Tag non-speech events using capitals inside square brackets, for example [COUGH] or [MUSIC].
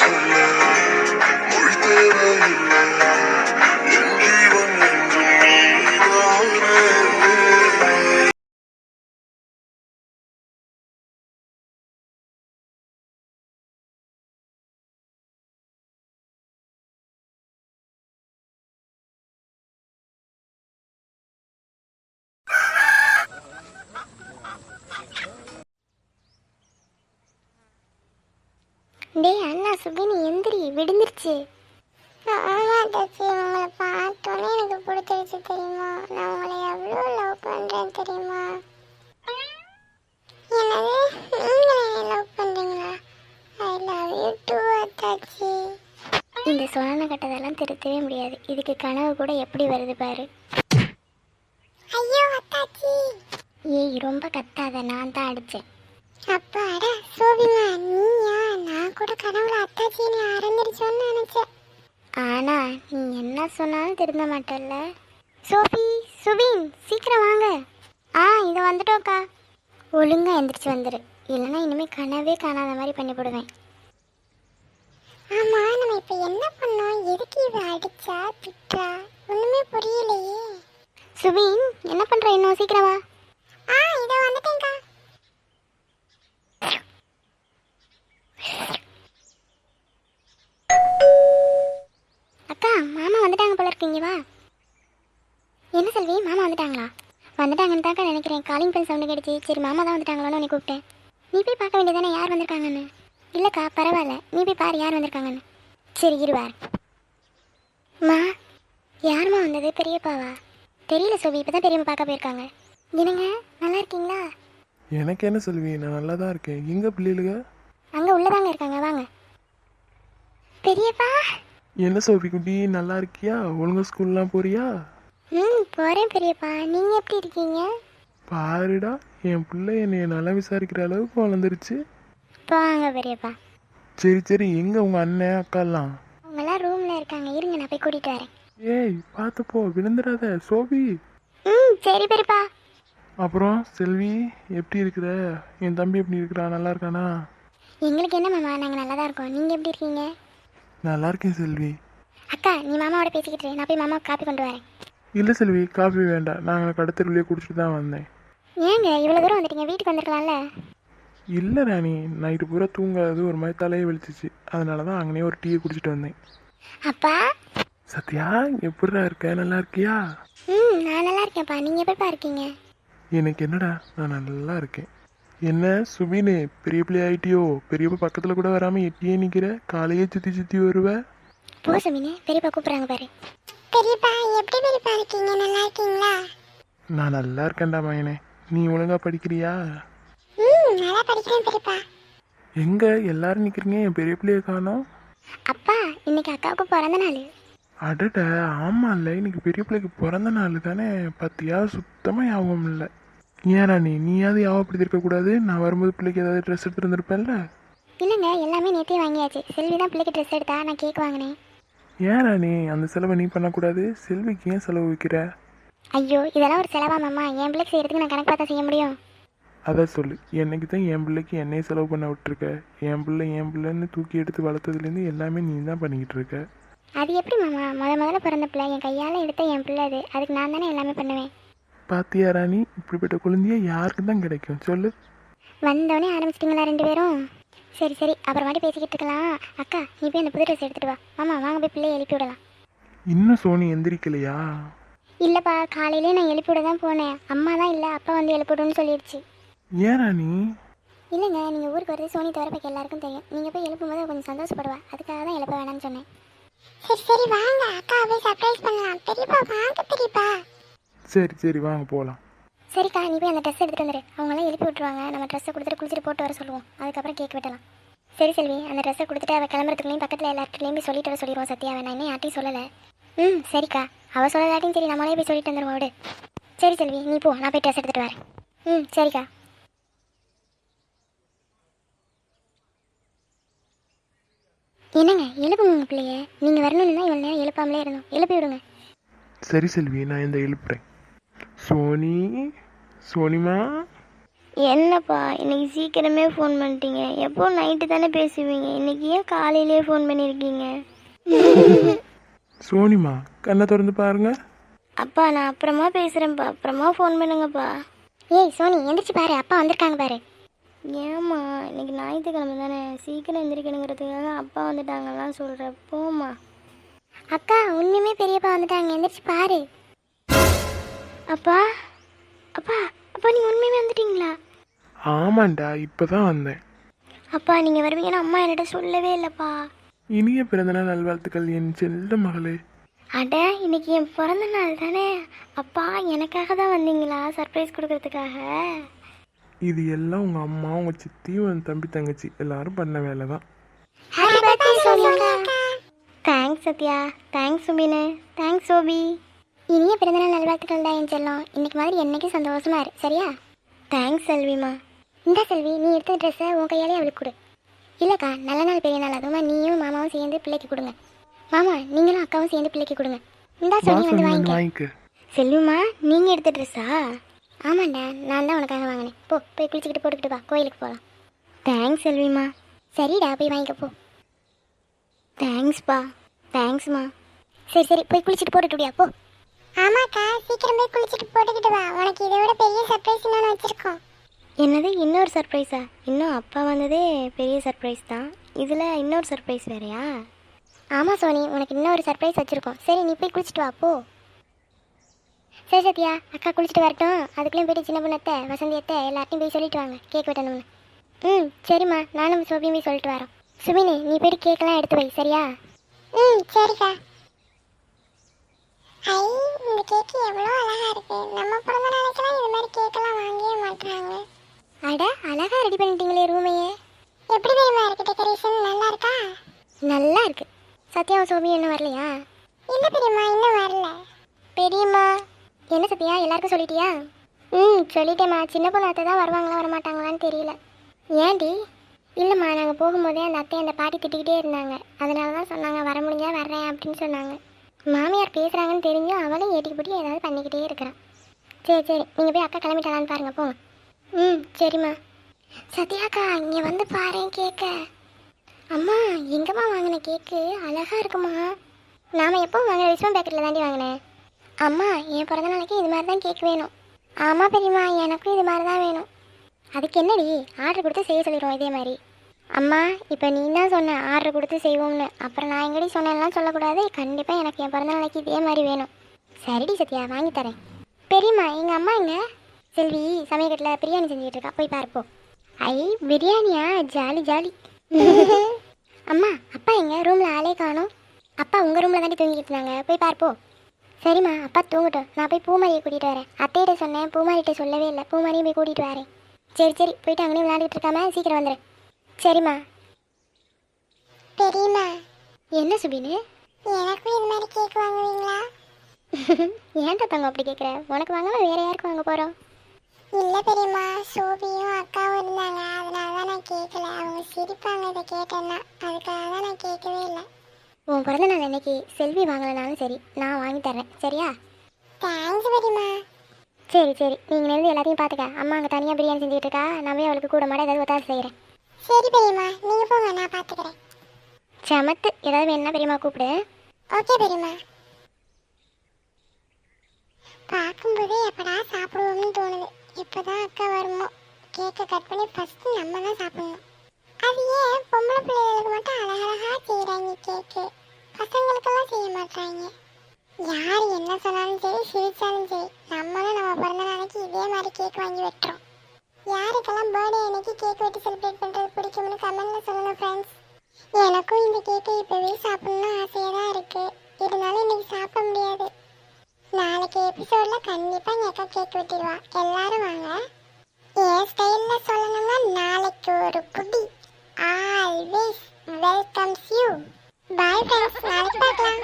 சொல்ல டேய் அண்ணா சுபினி எந்திரி விடுந்துருச்சு ஆமாம் தச்சி உங்களை பார்த்தோன்னே எனக்கு பிடிச்சிருச்சு தெரியுமா? நான் உங்களை எவ்வளோ லவ் பண்ணுறேன் தெரியுமா? எனவே நீங்களே லவ் பண்ணுறீங்களா ஐ லவ் யூ டூ தச்சி இந்த சொன்ன கட்டதெல்லாம் திருத்தவே முடியாது. இதுக்கு கனவு கூட எப்படி வருது பாரு. ஐயோ அத்தாச்சி. ஏய் ரொம்ப கத்தாத நான் தான் அடித்தேன் அப்பாடா சோபிமா நீயா? நான் கூட கனவுல அத்தாச்சி நீ அறந்துருச்சோன்னு நினைச்சேன் ஆனா நீ என்ன சொன்னாலும் திருந்த மாட்டல்ல. சோபி சுபின் சீக்கிரம் வாங்க. ஆ இங்க வந்துட்டோக்கா ஒழுங்கா எந்திரிச்சு வந்துரு. இல்லைன்னா இனிமே கனவே காணாத மாதிரி பண்ணி போடுவேன். ஆமா நம்ம இப்ப என்ன பண்ணோம்? எதுக்கு இவ அடிச்சா திட்டா ஒண்ணுமே புரியலையே. சுபின் என்ன பண்ற இன்னும்? சீக்கிரம் வா. ஆ இதோ வந்துட்டேன்க்கா. அக்கா மாமா வந்துட்டாங்க போல இருக்கீங்க வா. என்ன செல்வி மாமா வந்துட்டாங்களா? வந்துட்டாங்கன்னு தாக்கா நினைக்கிறேன். காலிங் பெல் சவுண்டு கிடைச்சி சரி மாமா தான் வந்துட்டாங்களோன்னு உன்னை கூப்பிட்டேன். நீ போய் பார்க்க வேண்டியதானே யார் வந்திருக்காங்கன்னு? இல்லைக்கா பரவாயில்ல. நீ போய் பாரு யார் வந்திருக்காங்கன்னு. சரி இருவார் மா யாரும்மா வந்தது? பெரியப்பாவா? தெரியல சோபி இப்போ தான் பெரியம்மா பார்க்க போயிருக்காங்க. என்னங்க நல்லா இருக்கீங்களா? எனக்கு என்ன செல்வி நான் நல்லா தான் இருக்கேன். எங்க பிள்ளைகளுக அங்கே உள்ளதாங்க இருக்காங்க வாங்க. பெரியப்பா! என்ன சோபி குட்டி நல்லா இருக்கியா? ஒழுங்கா ஸ்கூல்லாம் போறியா? ம் போகிறேன் பெரியப்பா. நீங்கள் எப்படி இருக்கீங்க? பாருடா என் பிள்ளை என்னைய நல்லா விசாரிக்கிற அளவுக்கு வளர்ந்துருச்சு. போவாங்க பெரியப்பா. சரி சரி எங்க உங்க அண்ணன் அக்காலாம் அவங்கெல்லாம் ரூமில் இருக்காங்க. இருங்க நான் போய் கூட்டிகிட்டு வரேன். ஏய் பார்த்து போ விழுந்துடாத சோபி. ம் சரி பெரியப்பா. அப்புறம் செல்வி எப்படி இருக்கிற? என் தம்பி எப்படி இருக்கிறான்? நல்லா இருக்கானா? எங்களுக்கு என்ன மாமா? நாங்கள் நல்லா தான் இருக்கோம். நீங்கள் எப்படி இருக்கீங்க? நல்லா இருக்கேன் செல்வி. அக்கா நீ மாமாவோட பேசிக்கிட்டு இரு. நான் போய் மாமாவுக்கு காப்பி கொண்டு வரேன். இல்லை செல்வி காஃபி வேண்டாம். நாங்கள் கடத்தருவிலே குடிச்சிட்டு தான் வந்தேன். ஏங்க இவ்வளோ தூரம் வந்துட்டீங்க. வீட்டுக்கு வந்திருக்கலாம்ல? இல்லை ராணி. நைட்டு பூரா தூங்காது ஒரு மாதிரி தலையை வெளிச்சிச்சு அதனால தான் அங்கனே ஒரு டீயை குடிச்சிட்டு வந்தேன். அப்பா? சத்யா எப்படிடா இருக்க? நல்லா இருக்கியா? ம் நான் நல்லா இருக்கேன்ப்பா. நீங்கள் எப்படிப்பா இருக்கீங்க? எனக்கு என்னடா? நான் நல்லா இருக்கேன். என்ன சுபினு பெரிய பிள்ளை ஆயிட்டியோ? பெரியப்பா பக்கத்தில் கூட வராமல் எட்டியே நிற்கிற காலையே சுற்றி சுற்றி வருவ? போ சமீனே பெரியப்பா கூப்பிட்றாங்க பாரு. பெரியப்பா எப்படி பெரியப்பா இருக்கீங்க? நல்லா இருக்கீங்களா? நான் நல்லா இருக்கேன்டா மகனே. நீ ஒழுங்கா படிக்கிறியா? ம் நல்லா படிக்கிறேன் பெரியப்பா. எங்க? எல்லாரும் நிற்கிறீங்க என் பெரிய பிள்ளைய காணோம். அப்பா இன்னைக்கு அக்காவுக்கு பிறந்த நாள். அடட ஆமாம்ல இன்னைக்கு பெரிய பிள்ளைக்கு பிறந்த நாள் தானே பத்தியா? சுத்தமாக ஞாபகம் இல்லை. ஏன் ராணி நீயாவது ஞாபகப்படுத்தி இருக்கக்கூடாது நான் வரும்போது பிள்ளைக்கு ஏதாவது ட்ரெஸ் எடுத்துட்டு வந்திருப்பேன்ல? இல்லைங்க எல்லாமே நேற்றே வாங்கியாச்சு. செல்வி தான் பிள்ளைக்கு ட்ரெஸ் எடுத்தா நான் கேக் வாங்கினேன். ஏன் ராணி அந்த செலவை நீ பண்ணக்கூடாது. செல்விக்கு ஏன் செலவு வைக்கிற? ஐயோ இதெல்லாம் ஒரு செலவா மாமா? என் பிள்ளைக்கு செய்யறதுக்கு நான் கணக்கு பார்த்தா செய்ய முடியும். அதை சொல்லு. என்னைக்கு தான் என் பிள்ளைக்கு என்னையே செலவு பண்ண விட்டுருக்க? என் பிள்ளை என் பிள்ளைன்னு தூக்கி எடுத்து வளர்த்ததுலேருந்து எல்லாமே நீ தான் பண்ணிக்கிட்டு இருக்க. அது எப்படி மாமா? முத முதல்ல பிறந்த பிள்ளை என் கையால் எடுத்த என் பிள்ளை அது. அதுக்கு நான் தானே எல்லாமே பண்ணுவேன். பாத்தியா ராணி இப்படிப்பட்ட குழந்தைய யாருக்கு தான் கிடைக்கும். சொல்லு. வந்தோடனே ஆரம்பிச்சிட்டிங்களா ரெண்டு பேரும்? சரி சரி. அப்புறமாட்டி பேசிக்கிட்டு இருக்கலாம். அக்கா நீ போய் அந்த புது ட்ரெஸ் எடுத்துட்டு வா. மாமா வாங்க போய் பிள்ளையை எழுப்பி விடலாம். இன்னும் சோனி எந்திரிக்கலையா? இல்லைப்பா காலையிலே நான் எழுப்பி விட தான் போனேன். அம்மா தான் இல்லை. அப்பா வந்து எழுப்பி விடுன்னு சொல்லிடுச்சு. ஏன் ராணி இல்லைங்க நீங்கள் ஊருக்கு வரது சோனி தவிர பக்கம் எல்லாருக்கும் தெரியும். நீங்கள் போய் எழுப்பும்போது கொஞ்சம் சந்தோஷப்படுவா. அதுக்காக தான் எழுப்ப வேணாம்னு சொன்னேன். சரி சரி. வாங்க. அக்கா போய் சர்ப்ரைஸ் பண்ணலாம். பெரியப்பா வாங்க சரி சரி வாங்க போகலாம் சரிக்கா நீ போய் அந்த ட்ரெஸ் எடுத்துட்டு வந்துரு. அவங்களாம் எழுப்பி விட்டுருவாங்க. நம்ம ட்ரெஸ்ஸை கொடுத்துட்டு குளிச்சுட்டு போட்டு வர சொல்லுவோம். அதுக்கப்புறம் கேக் வெட்டலாம். சரி செல்வி அந்த ட்ரெஸ்ஸை கொடுத்துட்டு அவள் கிளம்புறதுக்குள்ளேயும் பக்கத்தில் எல்லார்கிட்டையும் போய் சொல்லிட்டு வர சொல்லிடுவோம் சத்யா. வேணா இன்னும் யார்ட்டையும் சொல்லலை. ம் சரிக்கா. அவள் சொல்லலாட்டியும் சரி நம்மளே போய் சொல்லிட்டு வந்துடுவோம் விடு. சரி செல்வி நீ போ. நான் போய் ட்ரெஸ் எடுத்துகிட்டு வரேன். ம் சரிக்கா. என்னங்க எழுப்புங்க உங்கள் பிள்ளைய. நீங்கள் வரணும்னு தான் இவ்வளோ நேரம் எழுப்பாமலே இருந்தோம். எழுப்பி விடுங்க. சரி செல்வி நான் இந்த எழுப்புறேன். சோனி சோனிமா? என்னப்பா இன்னைக்கு சீக்கிரமே ஃபோன் பண்ணிட்டீங்க. எப்போ நைட்டு தானே பேசுவீங்க? இன்னைக்கு ஏன் காலையிலேயே ஃபோன் பண்ணியிருக்கீங்க சோனிமா கண்ணை திறந்து பாருங்க. அப்பா நான் அப்புறமா பேசுகிறேன்ப்பா அப்புறமா ஃபோன் பண்ணுங்கப்பா. ஏய் சோனி எந்திரிச்சு பாரு. அப்பா வந்திருக்காங்க பாரு. ஏம்மா இன்னைக்கு ஞாயிற்றுக்கிழமை தானே. சீக்கிரம் எந்திரிக்கணுங்கிறதுக்காக அப்பா வந்துட்டாங்கலாம் சொல்கிறேன் போம்மா. அக்கா உண்மையுமே பெரியப்பா வந்துட்டாங்க. எந்திரிச்சு பாரு. அப்பா அப்பா அப்பா நீங்கள் உண்மையுமே வந்துட்டீங்களா? ஆமாண்டா இப்பதான் வந்தேன். அப்பா நீங்கள் வருவீங்கன்னு அம்மா என்கிட்ட சொல்லவே இல்லைப்பா. இனிய பிறந்தநாள் நல்வாழ்த்துக்கள் என் செல்ல மகளே. அட இன்னைக்கு என் பிறந்த நாள் தானே. அப்பா எனக்காக தான் வந்தீங்களா சர்ப்ரைஸ் கொடுக்கறதுக்காக? இது எல்லாம் உங்க அம்மா உங்க சித்தி உன் தம்பி தங்கச்சி எல்லாரும் பண்ண வேலை தான். Thanks Sathya. Thanks Subin thanks Sobi. இனிய பிறந்தநாள் நல்வாழ்த்துக்கள் தான் என் செல்லம். இன்னைக்கு மாதிரி என்னைக்கு சந்தோஷமா இரு சரியா? தேங்க்ஸ் செல்விமா இந்த செல்வி நீ எடுத்த ட்ரெஸ்ஸை உன் கையாலே அவளுக்கு கொடு. இல்லைக்கா நல்ல நாள் பெரிய நாள். அதுவுமா நீயும் மாமாவும் சேர்ந்து பிள்ளைக்கு கொடுங்க. மாமா நீங்களும் அக்காவும் சேர்ந்து பிள்ளைக்கு கொடுங்க. இந்தா சொல்லி வந்து வாங்கிக்க. செல்விமா நீங்கள் எடுத்த ட்ரெஸ்ஸா ஆமாண்டா நான் தான் உனக்காக வாங்கினேன். போ போய் குளிச்சுக்கிட்டு போட்டுக்கிட்டு வா கோயிலுக்கு போகலாம் தேங்க்ஸ் செல்விமா சரிடா போய் வாங்கிக்க போ. தேங்க்ஸ்ப்பா தேங்க்ஸ்மா சரி சரி போய் குளிச்சுட்டு போட்டுக்கிட்டியா போ. ஆமாக்கா சீக்கிரம் போய் குளிச்சுட்டு போட்டுக்கிட்டு வா. உனக்கு இதை விட பெரிய சர்ப்ரைஸ் இன்னொன்று வச்சுருக்கோம். என்னது இன்னொரு சர்ப்ரைஸா இன்னும் அப்பா வந்ததே பெரிய சர்ப்ரைஸ் தான். இதில் இன்னொரு சர்ப்ரைஸ் வேறையா? ஆமாம் சோனி. உனக்கு இன்னொரு சர்ப்ரைஸ் வச்சுருக்கோம். சரி நீ போய் குளிச்சுட்டு வா போ. சரி சத்யா அக்கா குளிச்சுட்டு வரட்டும். அதுக்குள்ளேயும் போயிட்டு சின்ன பொண்ணத்தை வசந்தி அத்தை எல்லார்ட்டையும் போய் சொல்லிட்டு வாங்க. கேக் வெட்டணும்னு. ம் சரிம்மா. நானும் சோபியும் போய் சொல்லிட்டு வரோம். சுமினி நீ போயிட்டு கேக்கெல்லாம் எடுத்து வை சரியா? ம் சரிக்கா ஐ இந்த கேக் எவ்வளோ அழகா இருக்கு நம்ம பிறந்த நாளைக்கெல்லாம் இது மாதிரி கேக்கெல்லாம் வாங்கவே மாட்டாங்க அட அழகா ரெடி பண்ணிட்டீங்களே ரூமையே எப்படி தெரியுமா இருக்கு டெக்கரேஷன் நல்லா இருக்கா நல்லா இருக்கு சத்யாவும் சோபியும் இன்னும் வரலையா? இல்ல பெரியம்மா இன்னும் வரல. பெரியம்மா என்ன சத்யா எல்லாருக்கும் சொல்லிட்டியா? ம் சொல்லிட்டேம்மா. சின்ன பொண்ணு அத்தை தான் வருவாங்களா வரமாட்டாங்களான்னு தெரியல. ஏன்டி? இல்லைம்மா நாங்கள் போகும்போதே அந்த அத்தை அந்த பாட்டி திட்டிக்கிட்டே இருந்தாங்க. அதனால தான் சொன்னாங்க வர முடிஞ்சா வர்றேன் அப்படின்னு சொன்னாங்க. மாமியார் பேசுகிறாங்கன்னு தெரிஞ்சும் அவளும் ஏட்டிக்கு போட்டி ஏதாவது பண்ணிக்கிட்டே இருக்கிறான். சரி சரி. நீங்கள் போய் அக்கா கிளம்பிட்டாலான்னு பாருங்க போங்க. ம் சரிம்மா. சத்யாக்கா இங்கே வந்து பாரு கேட்க அம்மா எங்கம்மா வாங்கின கேக்கு? அழகாக இருக்குமா? நாம் எப்போ வாங்கின விஸ்வம் பேக்கெட்டில் தாண்டி வாங்கினேன். அம்மா என் பிறந்த நாளைக்கு இது மாதிரி தான் கேக் வேணும். ஆமாம் பெரியம்மா எனக்கும் இது மாதிரி தான் வேணும். அதுக்கு என்னடி? ஆர்டர் கொடுத்து செய்ய சொல்லிடுவோம் இதே மாதிரி. அம்மா இப்போ நீ தான் சொன்ன ஆர்டர் கொடுத்து செய்வோம்னு. அப்புறம் நான் எங்கடி சொன்னேன்லாம் சொல்லக்கூடாது. கண்டிப்பாக எனக்கு என் பிறந்த நாளைக்கு இதே மாதிரி வேணும். சரிடி சத்யா வாங்கி தரேன். பெரியம்மா எங்கள் அம்மா எங்க? செல்வி சமயக்கட்டில் பிரியாணி செஞ்சுக்கிட்டு இருக்கா. போய் பார்ப்போம் ஐ பிரியாணியா? Jolly jolly. [LAUGHS] அம்மா அப்பா எங்க? ரூம்ல ஆளே காணோம். அப்பா உங்க ரூம்ல தாண்டி தூங்கிட்டு இருந்தாங்க. போய் பார்ப்போ சரிம்மா அப்பா தூங்கட்டும். நான் போய் பூமாரியை கூட்டிட்டு வரேன். அத்தையிட்ட சொன்னேன் பூமாரிட்ட சொல்லவே இல்லை. பூமாரியும் போய் கூட்டிட்டு வரேன். சரி சரி. போயிட்டு அங்கேயும் விளையாடிட்டு இருக்காம சீக்கிரம் வந்துடு சரிம்மா. பெரியம்மா. என்ன சுபினு? எனக்கும் இது மாதிரி கேக் வாங்குவீங்களா? [LAUGHS] ஏன்டா தங்க அப்படி கேட்குற உனக்கு வாங்காம வேற யாருக்கு வாங்க போகிறோம் இல்லை பெரியம்மா சோபியும் அக்காவும் இருந்தாங்க. அதனால தான் நான் கேட்கல அவங்க சிரிப்பாங்க இதை கேட்டேன்னா. அதுக்காக தான் நான் கேட்கவே இல்லை. உன் பிறந்த நாள் அன்னைக்கு செல்வி வாங்கலைனாலும் சரி நான் வாங்கி தரேன் சரியா? தேங்க்ஸ் பெரியம்மா. சரி சரி. நீங்கள் இருந்து எல்லாத்தையும் பார்த்துக்க அம்மா அங்கே தனியாக பிரியாணி செஞ்சுட்டு இருக்கா நான் அவளுக்கு கூட மாட ஏதாவது ஒத்தாசை செய்கிறேன் சரி பெரியம்மா நீங்கள் போங்க நான் பார்த்துக்கிறேன் சமத்து ஏதாவது வேணும்னா பெரியம்மா கூப்பிடு. ஓகே பெரியம்மா. பார்க்கும்போதே எப்படா சாப்பிடுவோம்னு தோணுது. இப்போதான் அக்கா வருமோ? கேக்கை கட் பண்ணி ஃபஸ்ட்டு நம்ம தான் சாப்பிடணும். அது ஏன் பொம்பளை பிள்ளைகளுக்கு மட்டும் அழகழகாக செய்கிறாங்க கேக்கு பசங்களுக்கெல்லாம் செய்ய மாட்டாங்க யார் என்ன சொன்னாலும் சரி சிரித்தாலும் சரி நம்மளும் நம்ம பிறந்த நாளைக்கு இதே மாதிரி கேக் வாங்கி வெட்டுறோம். யாருக்கெல்லாம் பர்த்டே அன்னைக்கு கேக் வெட்டி செலிப்ரேட் பண்ணுறது பிடிக்கும்னு கமெண்ட்ல சொல்லுங்க ஃப்ரெண்ட்ஸ் எனக்கும் இந்த கேக்கை இப்போவே சாப்பிட்ணும்னு ஆசையாக எபிசோட்ல கண்டிப்பா என் அக்கா கேக் வெட்டிடுவா. எல்லாரும் வாங்க. என் ஸ்டைல்ல சொல்லணும்னா நாளைக்கு ஒரு குடி. Always welcomes you bye friends நாளைக்கு பார்க்கலாம்.